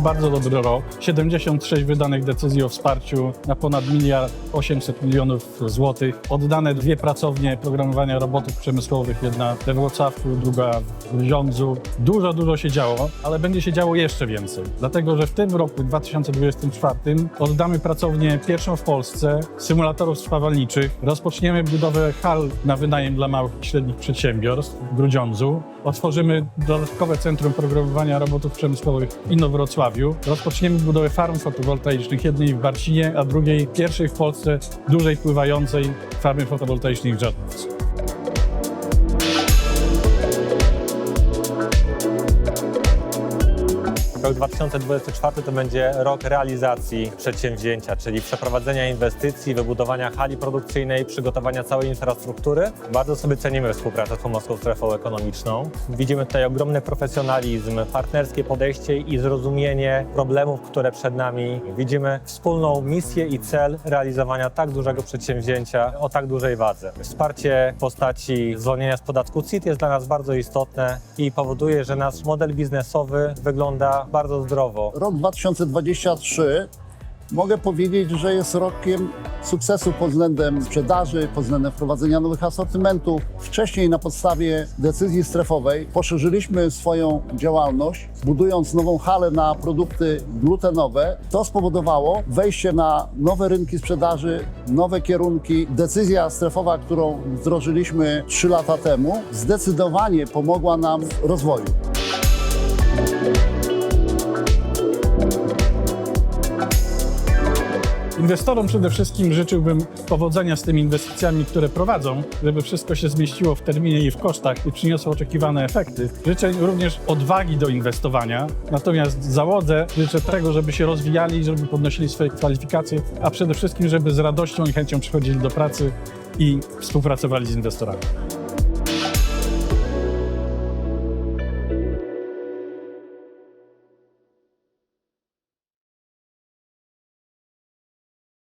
bardzo dobry rok. 76 wydanych decyzji o wsparciu na ponad miliard 800 milionów złotych. Oddane dwie pracownie programowania robotów przemysłowych, jedna we Wrocławku, druga w Gruziądzu. Dużo, dużo się działo, ale będzie się działo jeszcze więcej. Dlatego, że w tym roku 2024 oddamy pracownię pierwszą w Polsce symulatorów spawalniczych. Rozpoczniemy budowę hal na wynajem dla małych i średnich przedsiębiorstw w Grudziądzu. Otworzymy dodatkowe centrum programowania robotów przemysłowych w Inowrocławiu. Rozpoczniemy budowę farm fotowoltaicznych, jednej w Barcinie, a drugiej, pierwszej w Polsce, dużej pływającej farmy fotowoltaicznej w Żadnicy. Rok 2024 to będzie rok realizacji przedsięwzięcia, czyli przeprowadzenia inwestycji, wybudowania hali produkcyjnej, przygotowania całej infrastruktury. Bardzo sobie cenimy współpracę z Pomorską Strefą Ekonomiczną. Widzimy tutaj ogromny profesjonalizm, partnerskie podejście i zrozumienie problemów, które przed nami. Widzimy wspólną misję i cel realizowania tak dużego przedsięwzięcia o tak dużej wadze. Wsparcie w postaci zwolnienia z podatku CIT jest dla nas bardzo istotne i powoduje, że nasz model biznesowy wygląda bardzo zdrowo. Rok 2023 mogę powiedzieć, że jest rokiem sukcesu pod względem sprzedaży, pod względem wprowadzenia nowych asortymentów. Wcześniej na podstawie decyzji strefowej poszerzyliśmy swoją działalność, budując nową halę na produkty glutenowe. To spowodowało wejście na nowe rynki sprzedaży, nowe kierunki. Decyzja strefowa, którą wdrożyliśmy 3 lata temu, zdecydowanie pomogła nam w rozwoju. Inwestorom przede wszystkim życzyłbym powodzenia z tymi inwestycjami, które prowadzą, żeby wszystko się zmieściło w terminie i w kosztach i przyniosło oczekiwane efekty. Życzę również odwagi do inwestowania, natomiast załodze życzę tego, żeby się rozwijali, żeby podnosili swoje kwalifikacje, a przede wszystkim, żeby z radością i chęcią przychodzili do pracy i współpracowali z inwestorami.